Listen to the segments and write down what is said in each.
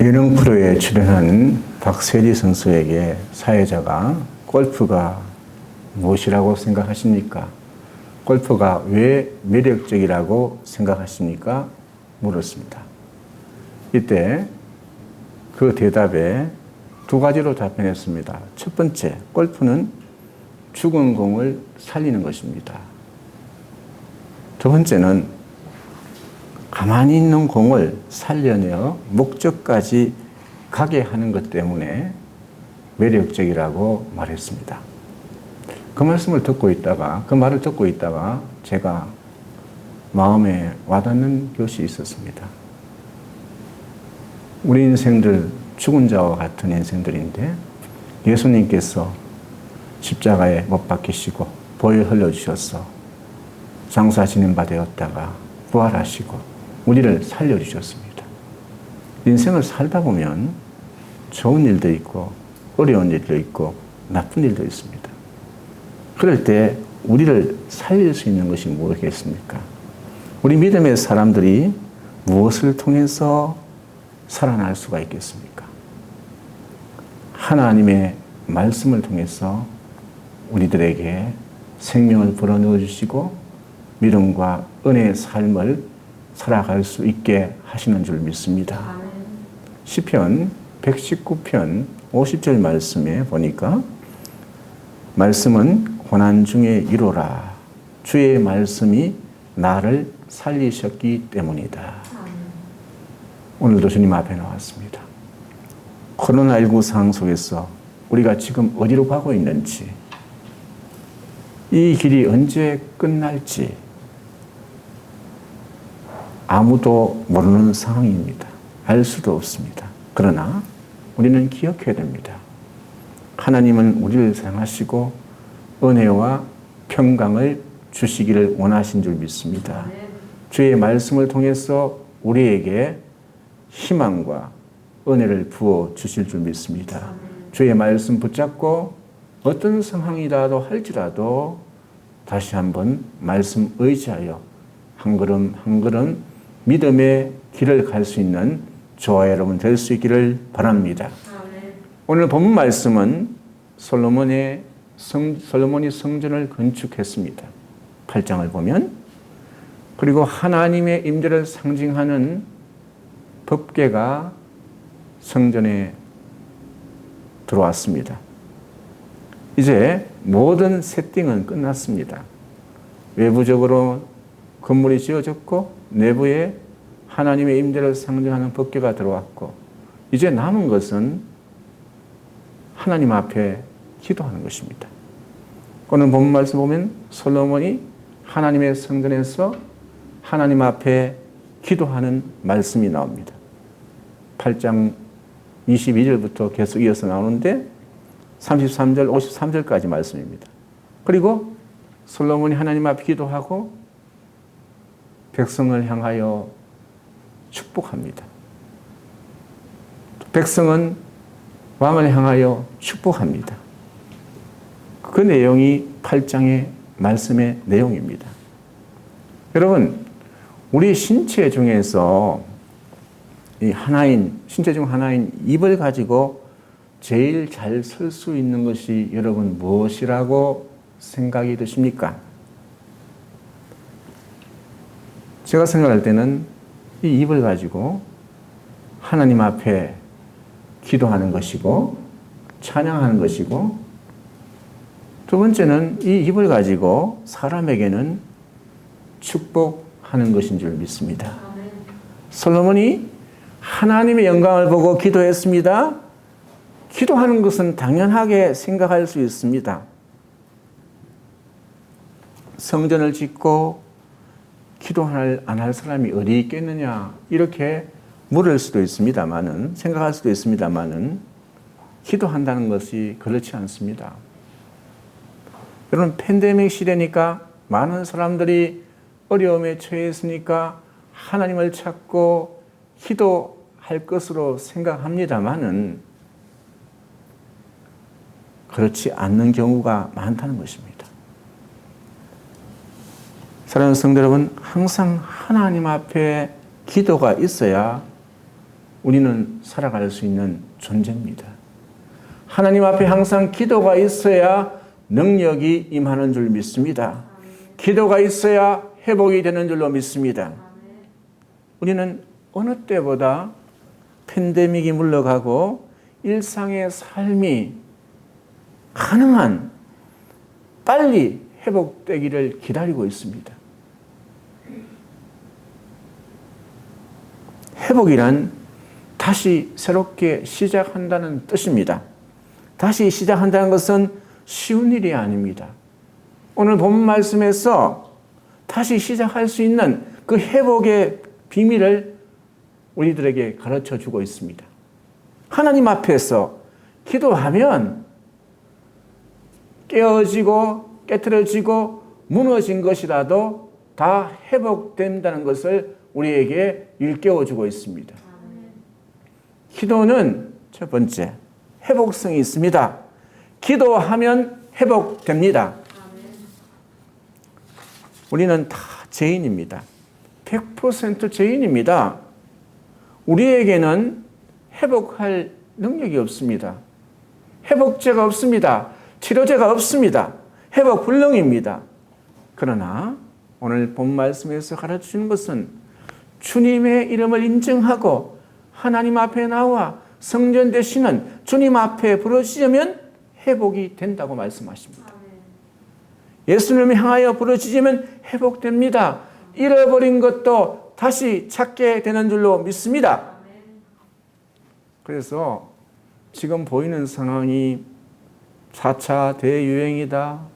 예능 프로에 출연한 박세리 선수에게 사회자가 골프가 무엇이라고 생각하십니까? 골프가 왜 매력적이라고 생각하십니까? 물었습니다. 이때 그 대답에 두 가지로 답변했습니다. 첫 번째, 골프는 죽은 공을 살리는 것입니다. 두 번째는 가만히 있는 공을 살려내어 목적까지 가게 하는 것 때문에 매력적이라고 말했습니다. 그 말씀을 듣고 있다가, 그 말을 듣고 있다가 제가 마음에 와닿는 것이 있었습니다. 우리 인생들 죽은 자와 같은 인생들인데 예수님께서 십자가에 못 박히시고 보혈 흘려주셔서 장사 지낸 바 되었다가 부활하시고 우리를 살려주셨습니다. 인생을 살다 보면 좋은 일도 있고 어려운 일도 있고 나쁜 일도 있습니다. 그럴 때 우리를 살릴 수 있는 것이 무엇이겠습니까? 우리 믿음의 사람들이 무엇을 통해서 살아날 수가 있겠습니까? 하나님의 말씀을 통해서 우리들에게 생명을 불어넣어 주시고 믿음과 은혜의 삶을 살아갈 수 있게 하시는 줄 믿습니다. 시편 119편 50절 말씀에 보니까 말씀은 고난 중에 이로라 주의 말씀이 나를 살리셨기 때문이다. 오늘도 주님 앞에 나왔습니다. 코로나19 상황 속에서 우리가 지금 어디로 가고 있는지, 이 길이 언제 끝날지 아무도 모르는 상황입니다. 알 수도 없습니다. 그러나 우리는 기억해야 됩니다. 하나님은 우리를 사랑하시고 은혜와 평강을 주시기를 원하신 줄 믿습니다. 주의 말씀을 통해서 우리에게 희망과 은혜를 부어 주실 줄 믿습니다. 주의 말씀 붙잡고 어떤 상황이라도 할지라도 다시 한번 말씀 의지하여 한 걸음 한 걸음 믿음의 길을 갈 수 있는 저와 여러분 될 수 있기를 바랍니다. 오늘 본 말씀은 솔로몬의 성, 솔로몬이 성전을 건축했습니다. 8장을 보면 그리고 하나님의 임재를 상징하는 법궤가 성전에 들어왔습니다. 이제 모든 세팅은 끝났습니다. 외부적으로 건물이 지어졌고 내부에 하나님의 임재를 상징하는 법궤가 들어왔고 이제 남은 것은 하나님 앞에 기도하는 것입니다. 오늘 본 말씀 보면 솔로몬이 하나님의 성전에서 하나님 앞에 기도하는 말씀이 나옵니다. 8장 22절부터 계속 이어서 나오는데 33절, 53절까지 말씀입니다. 그리고 솔로몬이 하나님 앞에 기도하고 백성을 향하여 축복합니다. 백성은 왕을 향하여 축복합니다. 그 내용이 8장의 말씀의 내용입니다. 여러분, 우리 신체 중에서 이 하나인, 신체 중 하나인 입을 가지고 제일 잘설수 있는 것이 여러분 무엇이라고 생각이 드십니까? 제가 생각할 때는 이 입을 가지고 하나님 앞에 기도하는 것이고 찬양하는 것이고 두 번째는 이 입을 가지고 사람에게는 축복하는 것인 줄 믿습니다. 솔로몬이 하나님의 영광을 보고 기도했습니다. 기도하는 것은 당연하게 생각할 수 있습니다. 성전을 짓고 기도할 안할 사람이 어디 있겠느냐 이렇게 물을 수도 있습니다만은 생각할 수도 있습니다만은 기도한다는 것이 그렇지 않습니다. 여러분 팬데믹 시대니까 많은 사람들이 어려움에 처해 있으니까 하나님을 찾고 기도할 것으로 생각합니다만은 그렇지 않는 경우가 많다는 것입니다. 사랑하는 성도 여러분, 항상 하나님 앞에 기도가 있어야 우리는 살아갈 수 있는 존재입니다. 하나님 앞에 항상 기도가 있어야 능력이 임하는 줄 믿습니다. 기도가 있어야 회복이 되는 줄로 믿습니다. 우리는 어느 때보다 팬데믹이 물러가고 일상의 삶이 가능한 빨리 회복되기를 기다리고 있습니다. 회복이란 다시 새롭게 시작한다는 뜻입니다. 다시 시작한다는 것은 쉬운 일이 아닙니다. 오늘 본 말씀에서 다시 시작할 수 있는 그 회복의 비밀을 우리들에게 가르쳐 주고 있습니다. 하나님 앞에서 기도하면 깨어지고 깨트려지고 무너진 것이라도 다 회복된다는 것을 우리에게 일깨워 주고 있습니다. 기도는 첫 번째, 회복성이 있습니다. 기도하면 회복됩니다. 우리는 다 죄인입니다. 100% 죄인입니다. 우리에게는 회복할 능력이 없습니다. 회복제가 없습니다. 치료제가 없습니다. 회복 불능입니다. 그러나 오늘 본 말씀에서 가르쳐 주는 것은 주님의 이름을 인정하고 하나님 앞에 나와 성전 되시는 주님 앞에 부르짖으면 회복이 된다고 말씀하십니다. 예수님을 향하여 부르짖으면 회복됩니다. 잃어버린 것도 다시 찾게 되는 줄로 믿습니다. 그래서 지금 보이는 상황이 4차 대유행이다.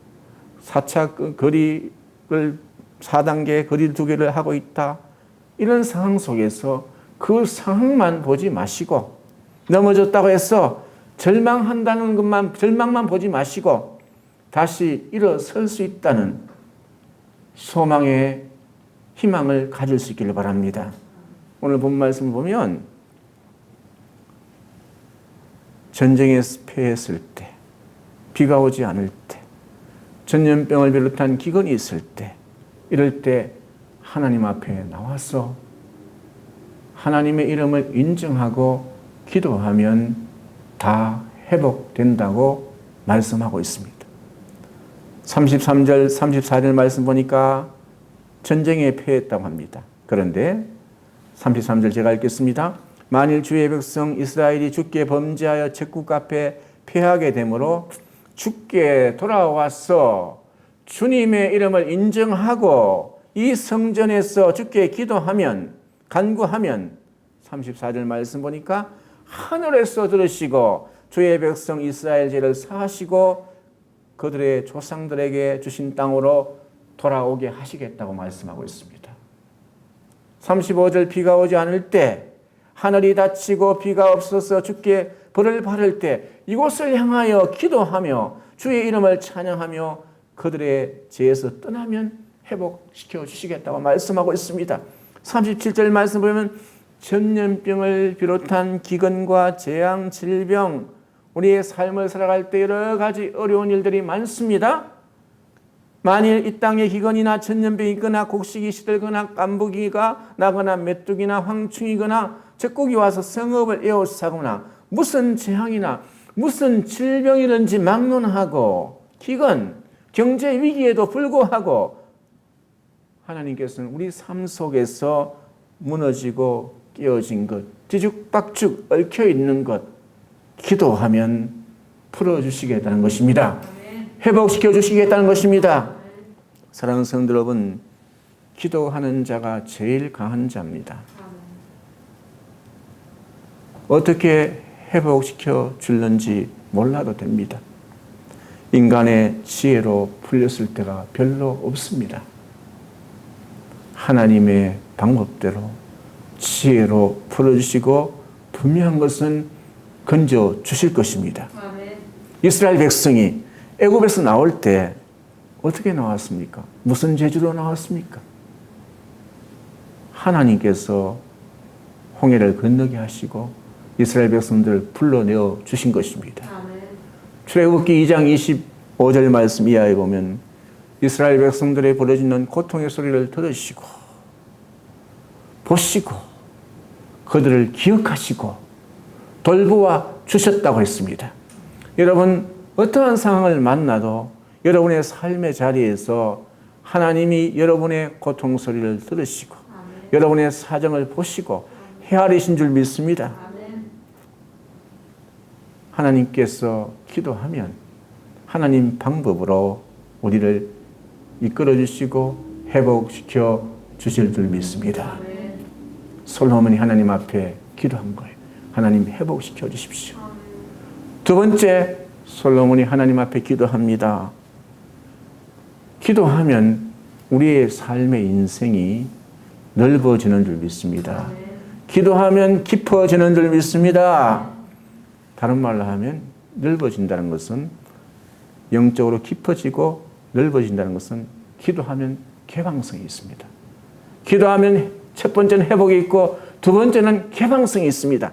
4차 거리를 4단계 거리 두 개를 하고 있다. 이런 상황 속에서 그 상황만 보지 마시고 넘어졌다고 해서 절망한다는 것만 절망만 보지 마시고 다시 일어설 수 있다는 소망의 희망을 가질 수 있기를 바랍니다. 오늘 본 말씀 보면 전쟁에 패했을 때, 비가 오지 않을 때, 전염병을 비롯한 기근이 있을 때, 이럴 때 하나님 앞에 나와서 하나님의 이름을 인정하고 기도하면 다 회복된다고 말씀하고 있습니다. 33절, 34절 말씀 보니까 전쟁에 패했다고 합니다. 그런데 33절 제가 읽겠습니다. 만일 주의 백성 이스라엘이 주께 범죄하여 적국 앞에 패하게 되므로 주께 돌아와서 주님의 이름을 인정하고 이 성전에서 주께 기도하면 간구하면 34절 말씀 보니까 하늘에서 들으시고 주의 백성 이스라엘 죄를 사하시고 그들의 조상들에게 주신 땅으로 돌아오게 하시겠다고 말씀하고 있습니다. 35절 비가 오지 않을 때 하늘이 닫히고 비가 없어서 주께 벌을 받을 때 이곳을 향하여 기도하며 주의 이름을 찬양하며 그들의 죄에서 떠나면 회복시켜 주시겠다고 말씀하고 있습니다. 37절 말씀 보면 전염병을 비롯한 기근과 재앙, 질병, 우리의 삶을 살아갈 때 여러 가지 어려운 일들이 많습니다. 만일 이 땅에 기근이나 전염병이 있거나 곡식이 시들거나 깐부기가 나거나 메뚜기나 황충이거나 적국이 와서 성읍을 에워싸거나 무슨 재앙이나 무슨 질병이든지 막론하고 기근, 경제 위기에도 불구하고 하나님께서는 우리 삶 속에서 무너지고 깨어진 것, 뒤죽박죽 얽혀 있는 것 기도하면 풀어 주시겠다는 것입니다. 회복시켜 주시겠다는 것입니다. 사랑하는 성도 여러분, 기도하는 자가 제일 강한 자입니다. 어떻게 회복시켜 줄는지 몰라도 됩니다. 인간의 지혜로 풀렸을 때가 별로 없습니다. 하나님의 방법대로 지혜로 풀어주시고 분명한 것은 건져 주실 것입니다. 이스라엘 백성이 애굽에서 나올 때 어떻게 나왔습니까? 무슨 재주로 나왔습니까? 하나님께서 홍해를 건너게 하시고 이스라엘 백성들을 불러내어 주신 것입니다. 출애굽기 2장 25절 말씀 이하에 보면 이스라엘 백성들의 벌어지는 고통의 소리를 들으시고 보시고 그들을 기억하시고 돌보아 주셨다고 했습니다. 여러분, 어떠한 상황을 만나도 여러분의 삶의 자리에서 하나님이 여러분의 고통 소리를 들으시고 여러분의 사정을 보시고 헤아리신 줄 믿습니다. 하나님께서 기도하면 하나님 방법으로 우리를 이끌어 주시고 회복시켜 주실 줄 믿습니다. 솔로몬이 하나님 앞에 기도한 거예요. 하나님 회복시켜 주십시오. 두 번째, 솔로몬이 하나님 앞에 기도합니다. 기도하면 우리의 삶의 인생이 넓어지는 줄 믿습니다. 기도하면 깊어지는 줄 믿습니다. 다른 말로 하면 넓어진다는 것은 영적으로 깊어지고 넓어진다는 것은 기도하면 개방성이 있습니다. 기도하면 첫 번째는 회복이 있고 두 번째는 개방성이 있습니다.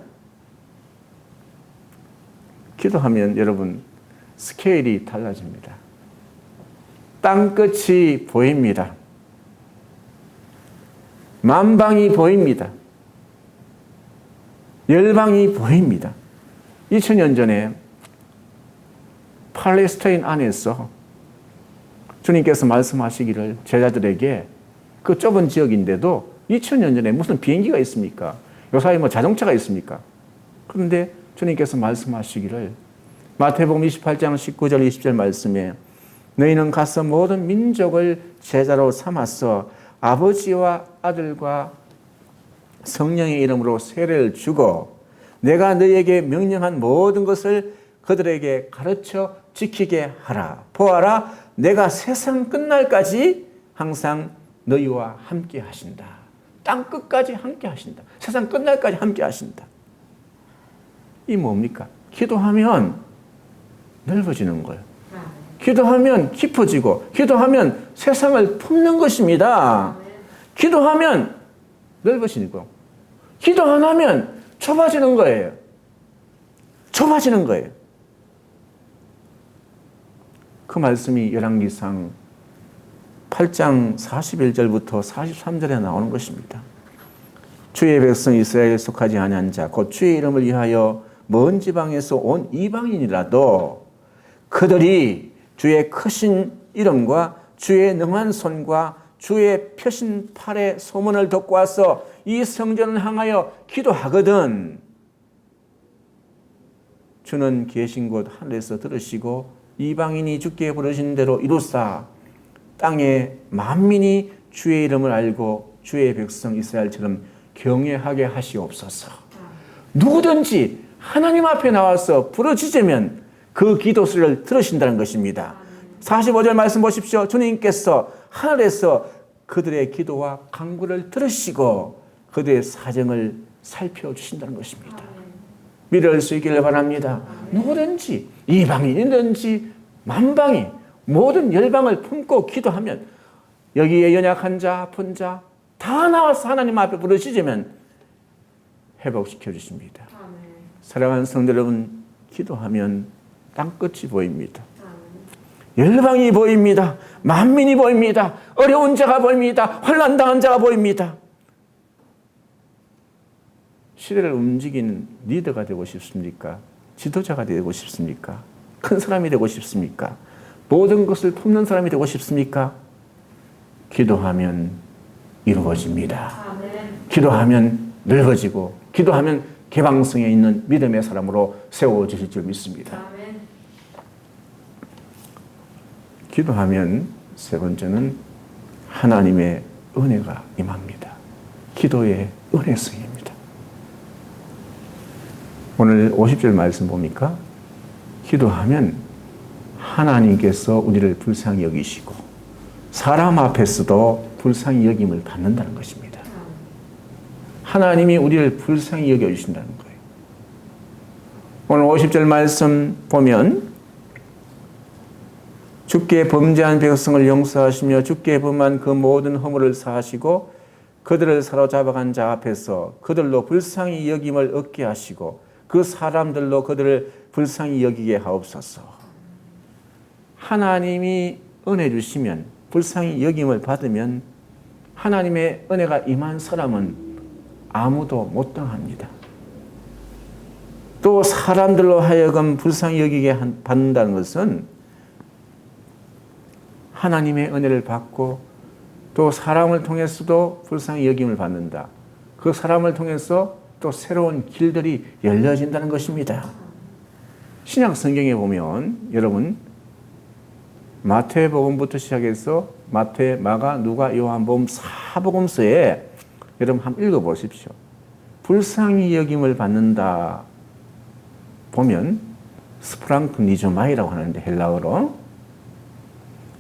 기도하면 여러분 스케일이 달라집니다. 땅끝이 보입니다. 만방이 보입니다. 열방이 보입니다. 2000년 전에 팔레스타인 안에서 주님께서 말씀하시기를 제자들에게 그 좁은 지역인데도 2000년 전에 무슨 비행기가 있습니까? 요사이 뭐 자동차가 있습니까? 그런데 주님께서 말씀하시기를 마태복음 28장 19절 20절 말씀에 너희는 가서 모든 민족을 제자로 삼아서 아버지와 아들과 성령의 이름으로 세례를 주고 내가 너희에게 명령한 모든 것을 그들에게 가르쳐 지키게 하라. 보아라, 내가 세상 끝날까지 항상 너희와 함께 하신다. 땅 끝까지 함께 하신다. 세상 끝날까지 함께 하신다. 이 뭡니까? 기도하면 넓어지는 거예요. 기도하면 깊어지고, 기도하면 세상을 품는 것입니다. 기도하면 넓어지는 거. 기도 안 하면 좁아지는 거예요. 좁아지는 거예요. 그 말씀이 열왕기상 8장 41절부터 43절에 나오는 것입니다. 주의 백성 이스라엘에 속하지 아니한 자, 곧 주의 이름을 위하여 먼 지방에서 온 이방인이라도 그들이 주의 크신 이름과 주의 능한 손과 주의 펴신 팔의 소문을 듣고 와서 이 성전을 향하여 기도하거든. 주는 계신 곳 하늘에서 들으시고 이방인이 주께 부르신 대로 이루사 땅에 만민이 주의 이름을 알고 주의 백성 이스라엘처럼 경외하게 하시옵소서. 누구든지 하나님 앞에 나와서 부르짖으면 그 기도 소리를 들으신다는 것입니다. 45절 말씀 보십시오. 주님께서 하늘에서 그들의 기도와 간구를 들으시고 그들의 사정을 살펴주신다는 것입니다. 믿을 수 있기를 바랍니다. 누구든지 이방인이든지 만방이 모든 열방을 품고 기도하면 여기에 연약한 자, 아픈 자 다 나와서 하나님 앞에 부르시면 회복시켜 주십니다. 사랑하는 성도 여러분, 기도하면 땅끝이 보입니다. 열방이 보입니다. 만민이 보입니다. 어려운 자가 보입니다. 환난 당한 자가 보입니다. 시대를 움직이는 리더가 되고 싶습니까? 지도자가 되고 싶습니까? 큰 사람이 되고 싶습니까? 모든 것을 품는 사람이 되고 싶습니까? 기도하면 이루어집니다. 기도하면 넓어지고, 기도하면 개방성에 있는 믿음의 사람으로 세워주실 줄 믿습니다. 기도하면 세 번째는 하나님의 은혜가 임합니다. 기도의 은혜성입니다. 오늘 50절 말씀 보니까 기도하면 하나님께서 우리를 불쌍히 여기시고 사람 앞에서도 불쌍히 여김을 받는다는 것입니다. 하나님이 우리를 불쌍히 여겨주신다는 거예요. 오늘 50절 말씀 보면 주께 범죄한 백성을 용서하시며 주께 범한 그 모든 허물을 사하시고 그들을 사로잡아간 자 앞에서 그들로 불쌍히 여김을 얻게 하시고 그 사람들로 그들을 불쌍히 여기게 하옵소서. 하나님이 은혜 주시면 불쌍히 여김을 받으면 하나님의 은혜가 임한 사람은 아무도 못 당합니다. 또 사람들로 하여금 불쌍히 여기게 한- 받는다는 것은 하나님의 은혜를 받고 또 사람을 통해서도 불쌍히 여김을 받는다. 그 사람을 통해서 또 새로운 길들이 열려진다는 것입니다. 신약 성경에 보면 여러분 마태복음부터 시작해서 마태, 마가, 누가, 요한복음 사복음서에 여러분 한번 읽어 보십시오. 불쌍히 여김을 받는다 보면 스프랑크니조마이라고 하는데 헬라어로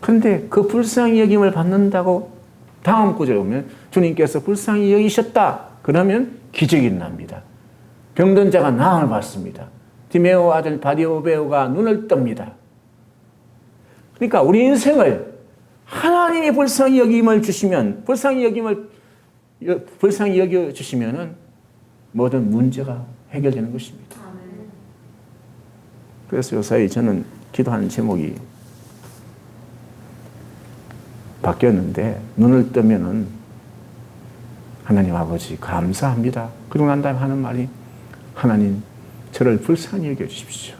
근데 그 불쌍히 여김을 받는다고 다음 구절에 보면 주님께서 불쌍히 여기셨다. 그러면 기적이 납니다. 병든 자가 나음을 받습니다. 디메오 아들 바디오베오가 눈을 뜹니다. 그러니까 우리 인생을 하나님이 불쌍히 여김을 주시면 불쌍히 여김을 여- 불쌍히 여겨 주시면은 모든 문제가 해결되는 것입니다. 그래서 요사이 저는 기도하는 제목이 바뀌었는데 눈을 뜨면은 하나님 아버지 감사합니다. 그러고 난 다음에 하는 말이 하나님 저를 불쌍히 여겨 주십시오.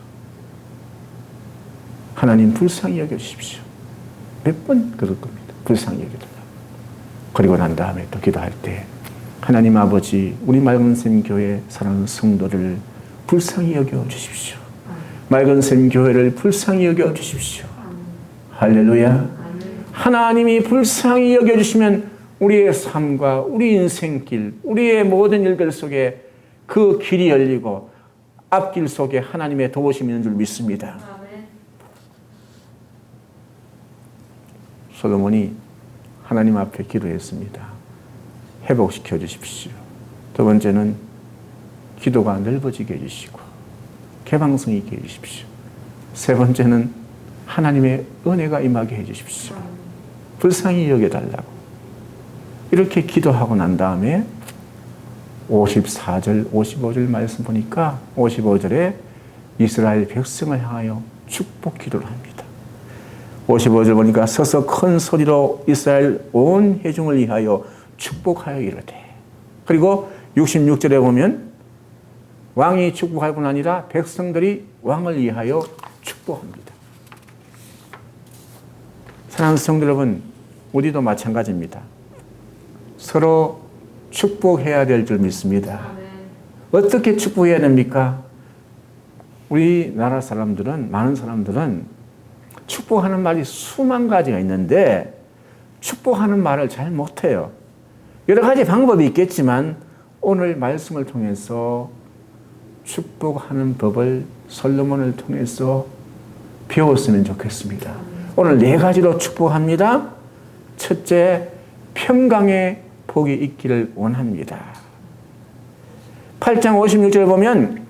하나님 불쌍히 여겨 주십시오. 몇 번 그럴 겁니다. 불쌍히 여겨 달라고. 그리고 난 다음에 또 기도할 때 하나님 아버지 우리 맑은 샘 교회 사랑하는 성도를 불쌍히 여겨 주십시오. 맑은 샘 교회를 불쌍히 여겨 주십시오. 할렐루야. 하나님이 불쌍히 여겨 주시면 우리의 삶과 우리 인생길, 우리의 모든 일들 속에 그 길이 열리고 앞길 속에 하나님의 도우심이 있는 줄 믿습니다. 솔로몬이 하나님 앞에 기도했습니다. 회복시켜 주십시오. 두 번째는 기도가 넓어지게 해주시고 개방성 있게 해주십시오. 세 번째는 하나님의 은혜가 임하게 해주십시오. 불쌍히 여겨달라고. 이렇게 기도하고 난 다음에 54절, 55절 말씀 보니까 55절에 이스라엘 백성을 향하여 축복 기도를 합니다. 55절 보니까 서서 큰 소리로 이스라엘 온 회중을 위하여 축복하여 이르되 그리고 66절에 보면 왕이 축복할 뿐 아니라 백성들이 왕을 위하여 축복합니다. 사랑하는 성도 여러분, 우리도 마찬가지입니다. 서로 축복해야 될 줄 믿습니다. 어떻게 축복해야 됩니까? 우리나라 사람들은, 많은 사람들은 축복하는 말이 수만 가지가 있는데 축복하는 말을 잘 못해요. 여러 가지 방법이 있겠지만 오늘 말씀을 통해서 축복하는 법을 솔로몬을 통해서 배웠으면 좋겠습니다. 오늘 네 가지로 축복합니다. 첫째, 평강의 복이 있기를 원합니다. 8장 56절 보면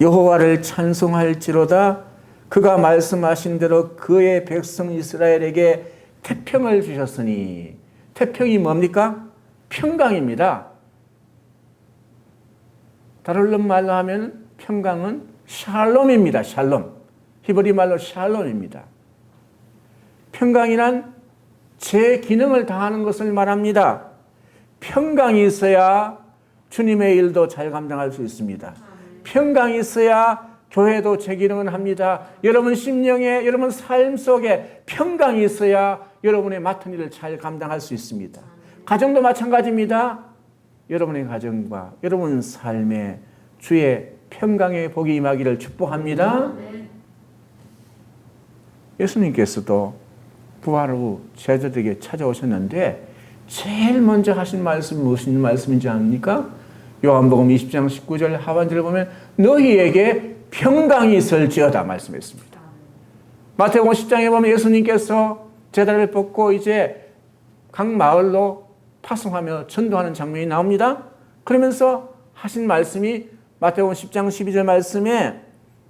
여호와를 찬송할지로다 그가 말씀하신 대로 그의 백성 이스라엘에게 태평을 주셨으니 태평이 뭡니까? 평강입니다. 다른 말로 하면 평강은 샬롬입니다. 샬롬. 히브리 말로 샬롬입니다. 평강이란 제 기능을 다하는 것을 말합니다. 평강이 있어야 주님의 일도 잘 감당할 수 있습니다. 평강이 있어야 교회도 제 기능을 합니다. 여러분 심령에, 여러분 삶 속에 평강이 있어야 여러분의 맡은 일을 잘 감당할 수 있습니다. 가정도 마찬가지입니다. 여러분의 가정과 여러분 삶에 주의 평강의 복이 임하기를 축복합니다. 예수님께서도 부활 후 제자들에게 찾아오셨는데 제일 먼저 하신 말씀이 무슨 말씀인지 아닙니까? 요한복음 20장 19절 하반절을 보면 너희에게 평강이 있을지어다 말씀했습니다. 마태복음 10장에 보면 예수님께서 제자를 뽑고 이제 각 마을로 파송하며 전도하는 장면이 나옵니다. 그러면서 하신 말씀이 마태복음 10장 12절 말씀에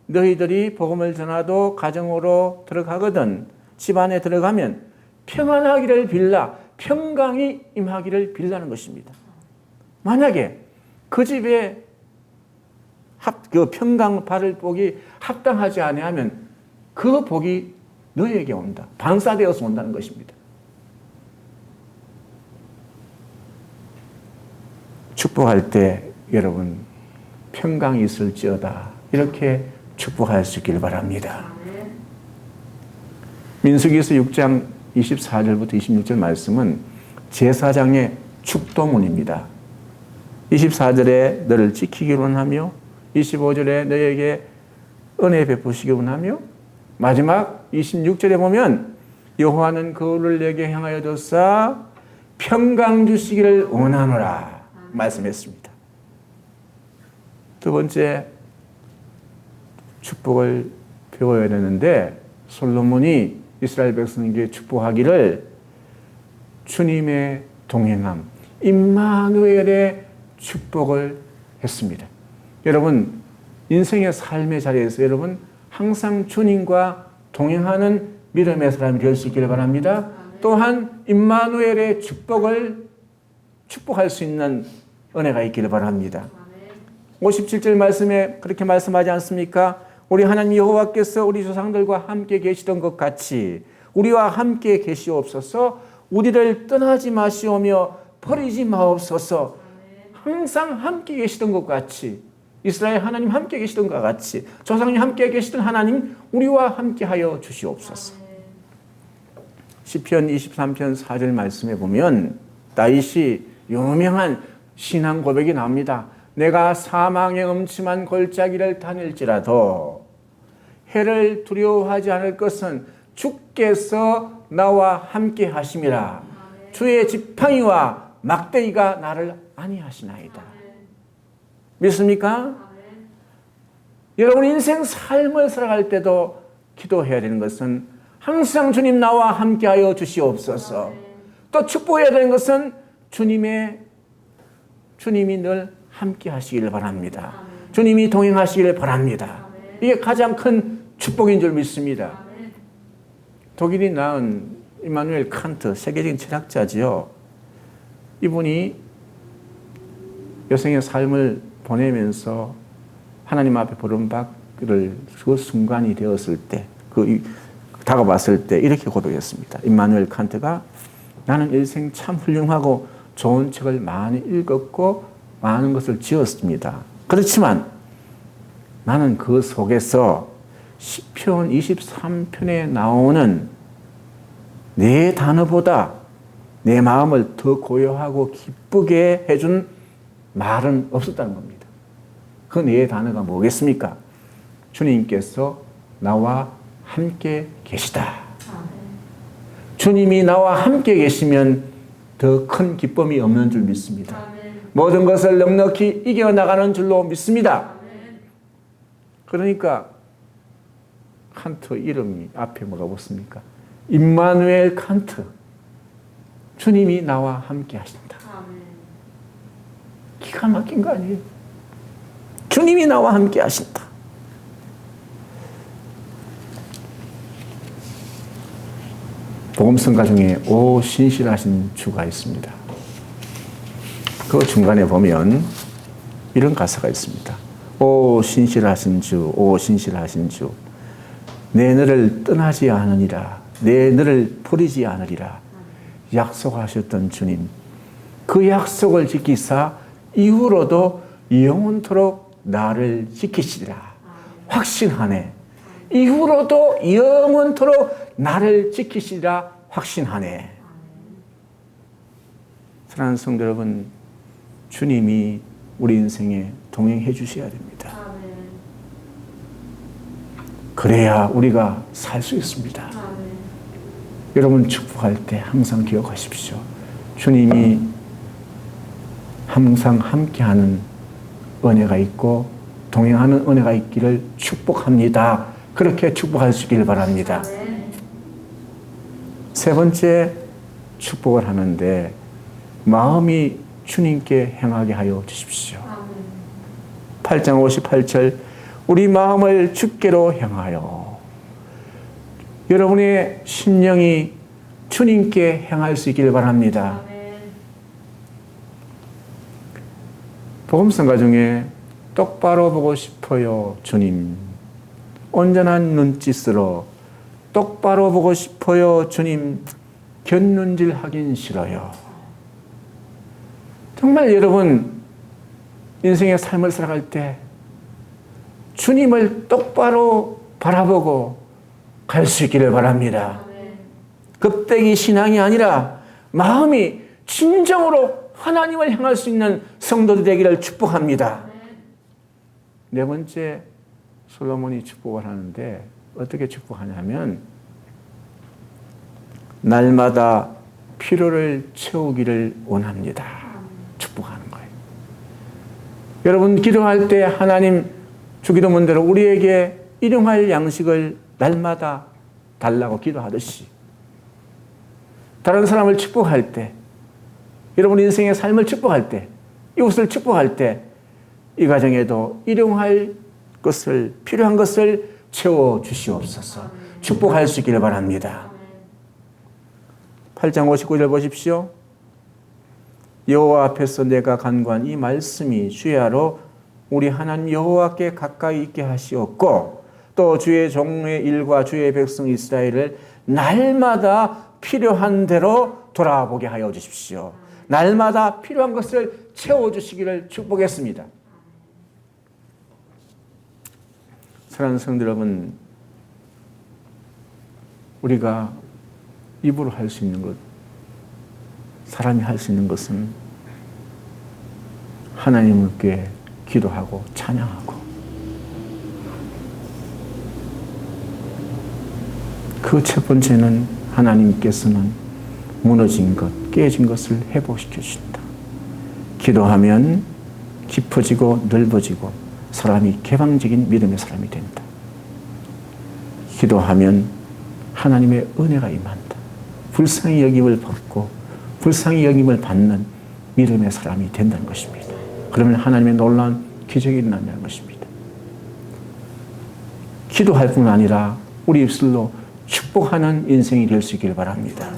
너희들이 복음을 전하도 가정으로 들어가거든 집안에 들어가면 평안하기를 빌라 평강이 임하기를 빌라는 것입니다. 만약에 그 집에 합, 그 평강 받을 복이 합당하지 아니하면 그 복이 너에게 온다. 반사되어서 온다는 것입니다. 축복할 때 여러분 평강이 있을지어다 이렇게 축복할 수 있길 바랍니다. 민수기서 6장 24절부터 26절 말씀은 제사장의 축도문입니다. 24절에 너를 지키기로 하며 25절에 너에게 은혜 베푸시기로 하며 마지막 26절에 보면 여호와는 그를 내게 향하여 줬사 평강 주시기를 원하노라 말씀했습니다. 두 번째 축복을 배워야 되는데 솔로몬이 이스라엘 백성에게 축복하기를 주님의 동행함 임마누엘의 축복을 했습니다. 여러분 인생의 삶의 자리에서 여러분 항상 주님과 동행하는 믿음의 사람이 될 수 있기를 바랍니다. 또한 임마누엘의 축복을 축복할 수 있는 은혜가 있기를 바랍니다. 57절 말씀에 그렇게 말씀하지 않습니까? 우리 하나님 여호와께서 우리 조상들과 함께 계시던 것 같이 우리와 함께 계시옵소서. 우리를 떠나지 마시오며 버리지 마옵소서. 항상 함께 계시던 것 같이 이스라엘 하나님 함께 계시던 것 같이 조상님 함께 계시던 하나님 우리와 함께 하여 주시옵소서. 시편 23편 4절 말씀에 보면 다윗이 유명한 신앙 고백이 나옵니다. 내가 사망의 음침한 골짜기를 다닐지라도 해를 두려워하지 않을 것은 주께서 나와 함께 하심이라. 주의 지팡이와 막대기가 나를 안위하시나이다. 믿습니까? 여러분 인생 삶을 살아갈 때도 기도해야 되는 것은 항상 주님 나와 함께하여 주시옵소서. 또 축복해야 되는 것은 주님의 주님이 늘 함께 하시기를 바랍니다. 주님이 동행하시기를 바랍니다. 이게 가장 큰 축복인 줄 믿습니다. 독일이 낳은 이마누엘 칸트 세계적인 철학자지요. 이분이 여성의 삶을 보내면서 하나님 앞에 부름받기를 그 순간이 되었을 때, 그 다가왔을 때 이렇게 고백했습니다. 임마누엘 칸트가 나는 일생 참 훌륭하고 좋은 책을 많이 읽었고 많은 것을 지었습니다. 그렇지만 나는 그 속에서 10편 23편에 나오는 네 단어보다 내 마음을 더 고요하고 기쁘게 해준 말은 없었다는 겁니다. 그네 단어가 뭐겠습니까? 주님께서 나와 함께 계시다. 주님이 나와 함께 계시면 더 큰 기쁨이 없는 줄 믿습니다. 모든 것을 넉넉히 이겨나가는 줄로 믿습니다. 그러니까 칸트 이름이 앞에 뭐가 붙습니까? 임마누엘 칸트. 주님이 나와 함께 하신다. 기가 막힌 거 아니에요? 주님이 나와 함께 하신다. 복음성가 중에 오 신실하신 주가 있습니다. 그 중간에 보면 이런 가사가 있습니다. 오 신실하신 주, 오 신실하신 주, 내 너를 떠나지 않으리라, 내 너를 버리지 않으리라 약속하셨던 주님, 그 약속을 지키사 이후로도 영원토록 나를 지키시리라 확신하네. 이후로도 영원토록 나를 지키시리라 확신하네. 사랑하는 성도 여러분, 주님이 우리 인생에 동행해 주셔야 됩니다. 그래야 우리가 살 수 있습니다. 여러분 축복할 때 항상 기억하십시오. 주님이 항상 함께하는 은혜가 있고 동행하는 은혜가 있기를 축복합니다. 그렇게 축복할 수 있기를 바랍니다. 세 번째 축복을 하는데 마음이 주님께 행하게 하여 주십시오. 8장 58절 우리 마음을 주께로 향하여 여러분의 심령이 주님께 향할 수 있기를 바랍니다. 복음성가 중에 똑바로 보고 싶어요, 주님. 온전한 눈짓으로 똑바로 보고 싶어요, 주님. 곁눈질 하긴 싫어요. 정말 여러분, 인생의 삶을 살아갈 때 주님을 똑바로 바라보고 갈 수 있기를 바랍니다. 급대기 신앙이 아니라 마음이 진정으로 하나님을 향할 수 있는 성도들 되기를 축복합니다. 네 번째 솔로몬이 축복을 하는데 어떻게 축복하냐면 날마다 필요를 채우기를 원합니다. 축복하는 거예요. 여러분 기도할 때 하나님 주기도 문대로 우리에게 일용할 양식을 날마다 달라고 기도하듯이 다른 사람을 축복할 때 여러분 인생의 삶을 축복할 때 이웃을 축복할 때 이 가정에도 일용할 것을 필요한 것을 채워 주시옵소서. 축복할 수 있기를 바랍니다. 8장 59절 보십시오. 여호와 앞에서 내가 간구한 이 말씀이 주야로 우리 하나님 여호와께 가까이 있게 하시옵고 또 주의 종의 일과 주의 백성 이스라엘을 날마다 필요한 대로 돌아보게 하여 주십시오. 날마다 필요한 것을 채워 주시기를 축복했습니다. 사랑하는 성도 여러분, 우리가 입으로 할 수 있는 것, 사람이 할 수 있는 것은 하나님께 기도하고 찬양하고 그 첫 번째는 하나님께서는 무너진 것, 깨진 것을 회복시켜 주신다. 기도하면 깊어지고 넓어지고 사람이 개방적인 믿음의 사람이 된다. 기도하면 하나님의 은혜가 임한다. 불쌍히 여김을 받고 불쌍히 여김을 받는 믿음의 사람이 된다는 것입니다. 그러면 하나님의 놀라운 기적이 일어난다는 것입니다. 기도할 뿐 아니라 우리 입술로 축복하는 인생이 될 수 있기를 바랍니다.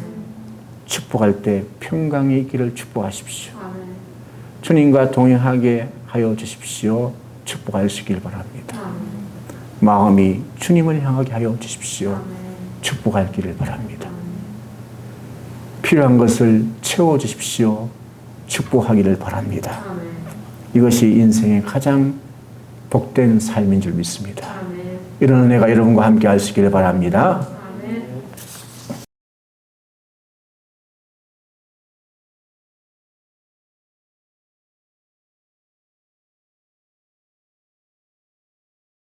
축복할 때 평강이 있기를 축복하십시오. 주님과 동행하게 하여 주십시오. 축복할 수 있기를 바랍니다. 마음이 주님을 향하게 하여 주십시오. 축복할 길을 바랍니다. 필요한 것을 채워 주십시오. 축복하기를 바랍니다. 이것이 인생의 가장 복된 삶인 줄 믿습니다. 이런 은혜가 여러분과 함께 할 수 있기를 바랍니다.